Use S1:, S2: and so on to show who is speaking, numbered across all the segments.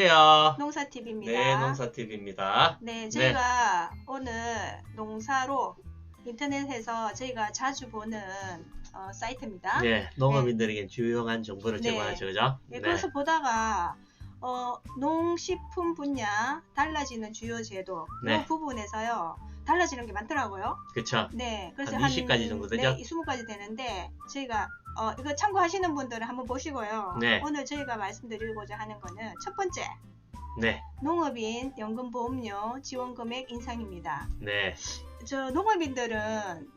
S1: 안녕하세요.
S2: 농사TV입니다.
S1: 네, 농사TV입니다.
S2: 네, 저희가 오늘 농사로 인터넷에서 저희가 자주 보는 어, 사이트입니다.
S1: 네, 농업인들에게 주요한 정보를
S2: 네.
S1: 제공하죠, 그죠?
S2: 네, 그래서 보다가 어, 농식품 분야 달라지는 주요 제도
S1: 네.
S2: 이 부분에서요 달라지는 게 많더라고요.
S1: 그쵸.
S2: 네, 그래서
S1: 한 20가지 정도 되죠?
S2: 네, 20가지 되는데 저희가 어, 이거 참고하시는 분들은 한번 보시고요.
S1: 네.
S2: 오늘 저희가 말씀드리고자 하는 거는 첫 번째
S1: 네,
S2: 농업인 연금보험료 지원 금액 인상입니다.
S1: 네,
S2: 저 농업인들은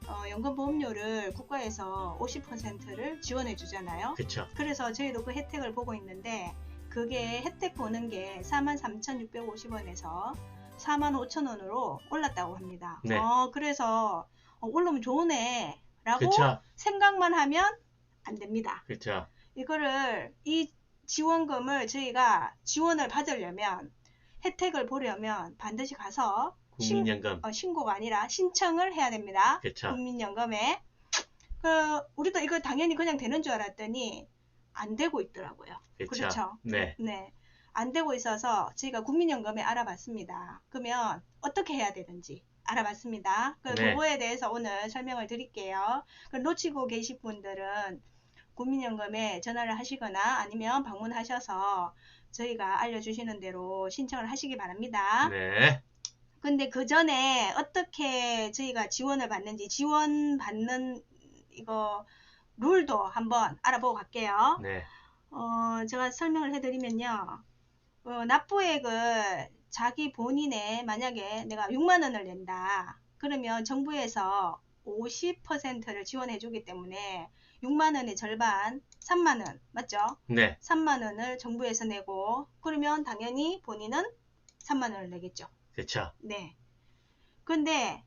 S2: 어, 연금보험료를 국가에서 50%를 지원해 주잖아요.
S1: 그쵸.
S2: 그래서 저희도 그 혜택을 보고 있는데 그게 혜택 보는 게 43,650원에서 45,000원으로 올랐다고 합니다.
S1: 네.
S2: 어, 그래서 어, 올라오면 좋네 라고
S1: 그쵸.
S2: 생각만 하면 안 됩니다.
S1: 그쵸.
S2: 이거를 이 지원금을 저희가 지원을 받으려면 혜택을 보려면 반드시 가서
S1: 국민연금.
S2: 어, 신고가 아니라 신청을 해야 됩니다.
S1: 그쵸.
S2: 국민연금에. 그 우리도 이거 당연히 그냥 되는 줄 알았더니 안 되고 있더라고요.
S1: 그쵸.
S2: 그렇죠.
S1: 네,
S2: 네. 안 되고 있어서 저희가 국민연금에 알아봤습니다. 그러면 어떻게 해야 되는지 알아봤습니다. 그
S1: 네.
S2: 그거에 대해서 오늘 설명을 드릴게요. 그 놓치고 계신 분들은 국민연금에 전화를 하시거나 아니면 방문하셔서 저희가 알려주시는 대로 신청을 하시기 바랍니다.
S1: 네,
S2: 근데 그 전에 어떻게 저희가 지원을 받는지 지원 받는 이거 룰도 한번 알아보고 갈게요.
S1: 네,
S2: 어, 제가 설명을 해드리면요. 어, 납부액을 자기 본인의 만약에 내가 6만 원을 낸다. 그러면 정부에서 50%를 지원해 주기 때문에 6만 원의 절반 3만 원 맞죠?
S1: 네,
S2: 3만 원을 정부에서 내고 그러면 당연히 본인은 3만 원을 내겠죠.
S1: 그쵸.
S2: 네. 근데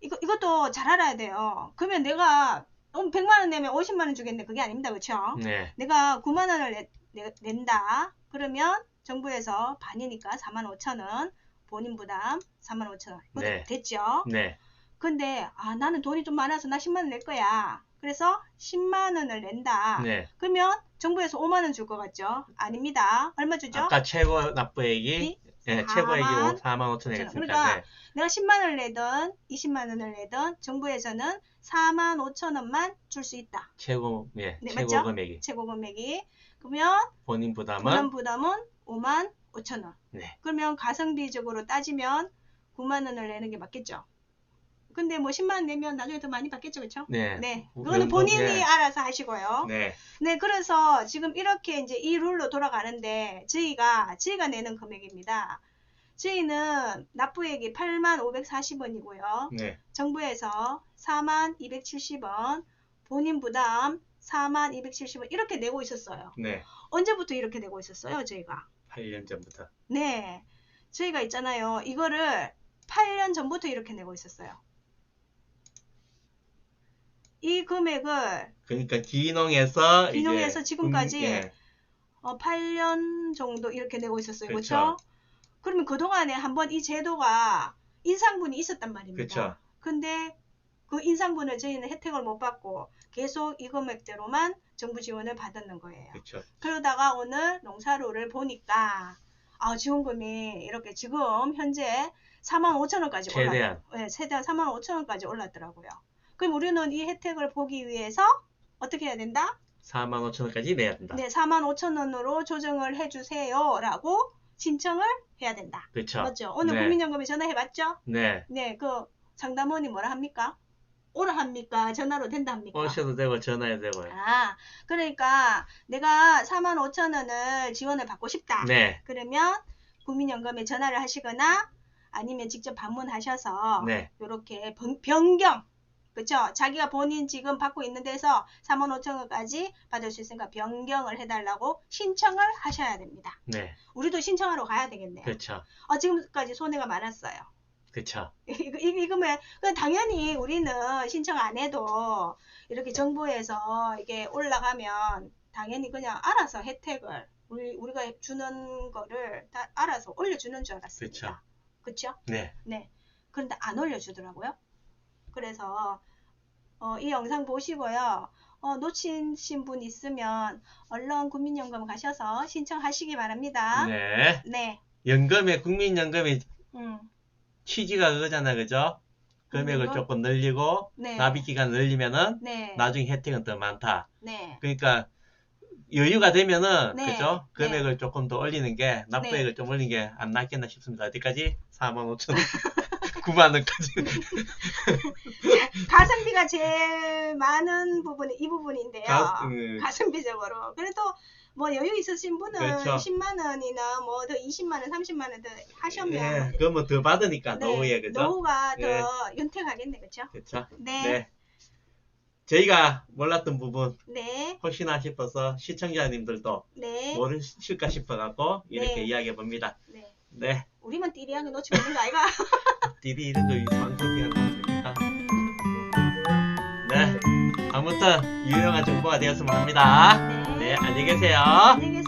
S2: 이거 이것도 잘 알아야 돼요. 그러면 내가 어, 100만 원 내면 50만 원 주겠네. 그게 아닙니다. 그렇죠?
S1: 네,
S2: 내가 9만 원을 내, 내- 낸다. 그러면 정부에서 반이니까 4만 5천 원. 본인 부담 4만 5천 원.
S1: 네.
S2: 됐죠?
S1: 네,
S2: 근데 아 나는 돈이 좀 많아서 나 10만 원 낼 거야. 그래서 10만 원을 낸다.
S1: 네.
S2: 그러면 정부에서 5만 원 줄 것 같죠? 아닙니다. 얼마 주죠?
S1: 아까 최고 납부액이 네, 최고액이
S2: 4만
S1: 4만 5천 원이었으니까.
S2: 그러니까
S1: 네.
S2: 내가 10만 원을 내든 20만 원을 내든 정부에서는 4만 5천 원만 줄 수 있다.
S1: 최고, 예,
S2: 네,
S1: 최고
S2: 맞죠?
S1: 금액이.
S2: 최고 금액이. 그러면
S1: 본인 부담은.
S2: 부담 부담은 5만 5천 원.
S1: 네,
S2: 그러면 가성비적으로 따지면 9만 원을 내는 게 맞겠죠. 근데 뭐 10만 원 내면 나중에 더 많이 받겠죠, 그렇죠?
S1: 네.
S2: 네.
S1: 우-
S2: 그거는 본인이
S1: 네.
S2: 알아서 하시고요.
S1: 네,
S2: 네, 그래서 지금 이렇게 이제 이 룰로 돌아가는데 저희가 저희가 내는 금액입니다. 저희는 납부액이 8만 540원이고요.
S1: 네,
S2: 정부에서 4만 270원, 본인 부담 4만 270원 이렇게 내고 있었어요.
S1: 네.
S2: 언제부터 이렇게 내고 있었어요, 저희가?
S1: 8년 전부터.
S2: 네. 저희가 있잖아요. 이거를 8년 전부터 이렇게 내고 있었어요. 이 금액을
S1: 그러니까 기농에서
S2: 기농에서 지금까지
S1: 국- 예,
S2: 어, 8년 정도 이렇게 내고 있었어요.
S1: 그쵸.
S2: 그렇죠? 그러면 그동안에 한번 이 제도가 인상분이 있었단 말입니다.
S1: 그쵸.
S2: 근데 그 인상분을 저희는 혜택을 못 받고 계속 이 금액대로만 정부 지원을 받았는 거예요.
S1: 그렇죠.
S2: 그러다가 오늘 농사로를 보니까 아, 지원금이 이렇게 지금 현재 4만 5천 원까지
S1: 최대한.
S2: 올랐, 네, 최대한 4만 5천 원까지 올랐더라고요. 그럼 우리는 이 혜택을 보기 위해서 어떻게 해야 된다?
S1: 4만 5천 원까지 내야 된다.
S2: 네, 4만 5천 원으로 조정을 해주세요라고 신청을 해야 된다.
S1: 그렇죠.
S2: 맞죠? 오늘
S1: 네.
S2: 국민연금에 전화해봤죠?
S1: 네.
S2: 네, 그 상담원이 뭐라 합니까? 오라 합니까? 전화로 된다 합니까?
S1: 오셔도 되고 전화해도 되고요.
S2: 아, 그러니까 내가 4만 5천 원을 지원을 받고 싶다.
S1: 네.
S2: 그러면 국민연금에 전화를 하시거나 아니면 직접 방문하셔서
S1: 네.
S2: 이렇게 변경 그쵸? 자기가 본인 지금 받고 있는 데서 4만 5천 원까지 받을 수 있으니까 변경을 해달라고 신청을 하셔야 됩니다.
S1: 네.
S2: 우리도 신청하러 가야 되겠네요.
S1: 그렇죠.
S2: 어, 지금까지 손해가 많았어요.
S1: 그렇죠.
S2: 이거, 이거면 그 당연히 우리는 신청 안 해도 이렇게 정부에서 이게 올라가면 당연히 그냥 알아서 혜택을 우리 우리가 주는 거를 다 알아서 올려주는 줄 알았습니다. 그렇죠?
S1: 네.
S2: 네. 그런데 안 올려주더라고요. 그래서 어, 이 영상 보시고요. 어, 놓치신 분 있으면 얼른 국민연금 가셔서 신청하시기 바랍니다.
S1: 네.
S2: 네.
S1: 연금에 국민연금의
S2: 음.
S1: 취지가 그거잖아, 그죠? 금액을
S2: 그리고?
S1: 조금 늘리고
S2: 네.
S1: 납입 기간 늘리면은
S2: 네.
S1: 나중에 혜택은 더 많다.
S2: 네.
S1: 그러니까 여유가 되면은
S2: 네.
S1: 그죠?
S2: 네.
S1: 금액을 조금 더 올리는 게 납부액을
S2: 네.
S1: 좀 올리는 게 안 낫겠나 싶습니다. 어디까지? 4만 5천 원, 9만 원까지.
S2: 가성비가 제일 많은 부분이 이 부분인데요.
S1: 가- 음.
S2: 가성비적으로. 그래도 뭐 여유 있으신 분은
S1: 그렇죠.
S2: 10만 원이나 뭐 더 20만 원, 30만 원 더 하시면
S1: 예, 그러면 더 받으니까
S2: 네,
S1: 노후에 그죠?
S2: 노후가
S1: 네.
S2: 더 윤택하겠네, 그렇죠?
S1: 그렇죠?
S2: 네.
S1: 네. 저희가 몰랐던 부분
S2: 네.
S1: 혹시나 싶어서 시청자님들도
S2: 네.
S1: 모르실까 싶어갖고 이렇게
S2: 네.
S1: 이야기해 봅니다.
S2: 네.
S1: 네.
S2: 우리만 띠리하게 놓치고 있는 거 아이가?
S1: 이런 거 방송해야 됩니다. 네. 아무튼 유용한 정보가 되었으면 합니다.
S2: 네.
S1: 네, 안녕히 계세요.
S2: 안녕히